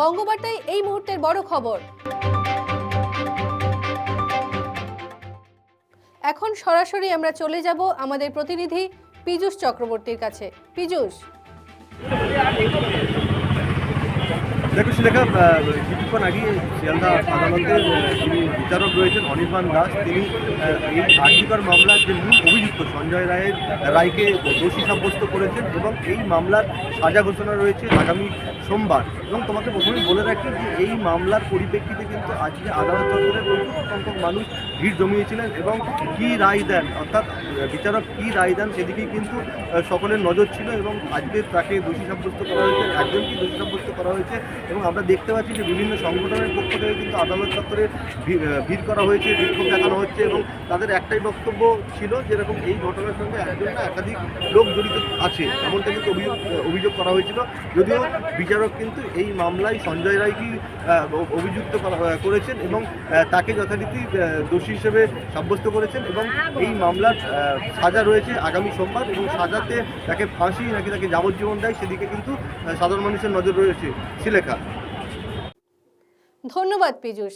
বঙ্গবার্তায় এই মুহূর্তের বড় খবর। এখন সরাসরি আমরা চলে যাব আমাদের প্রতিনিধি পীযূষ চক্রবর্তীর কাছে। পীযূষ। দেখো সুলেখা কিছুক্ষণ আগে শিয়ালদা আদালতের যিনি বিচারক রয়েছেন অনির্বাণ দাস, তিনি এই আর্জিকর মামলার যে মূল অভিযুক্ত সঞ্জয় রায়ের রায়কে দোষী সাব্যস্ত করেছেন এবং এই মামলার সাজা ঘোষণা রয়েছে আগামী সোমবার। এবং তোমাকে প্রথমেই বলে রাখি যে এই মামলার পরিপ্রেক্ষিতে কিন্তু আজকে আদালত চত্বরে প্রচুর সংখ্যক মানুষ ভিড় জমিয়েছিলেন এবং কী রায় দেন, অর্থাৎ বিচারক কী রায় দেন সেদিকেই কিন্তু সকলের নজর ছিল এবং আজকে তাকে দোষী সাব্যস্ত করা হয়েছে একজনকে দোষী সাব্যস্ত করা হয়েছে এবং আমরা দেখতে পাচ্ছি যে বিভিন্ন সংগঠনের পক্ষ থেকে কিন্তু আদালত চত্বরে ভিড় করা হয়েছে, বিক্ষোভ দেখানো হচ্ছে এবং তাদের একটাই বক্তব্য ছিল যেরকম এই ঘটনার সঙ্গে একজন না একাধিক লোক জড়িত আছে, এমনটা কিন্তু অভিযোগ অভিযোগ করা হয়েছিল। যদিও বিচারক কিন্তু এই মামলায় সঞ্জয় রায়কে অভিযুক্ত করা- করেছেন এবং তাকে যথারীতি দোষী হিসেবে সাব্যস্ত করেছেন এবং এই মামলার সাজা রয়েছে আগামী সোমবার এবং সাজাতে তাকে ফাঁসি নাকি তাকে যাবজ্জীবন দেয় সেদিকে কিন্তু সাধারণ মানুষের নজর রয়েছে শিলেখা ধন্যবাদ, পীযূষ।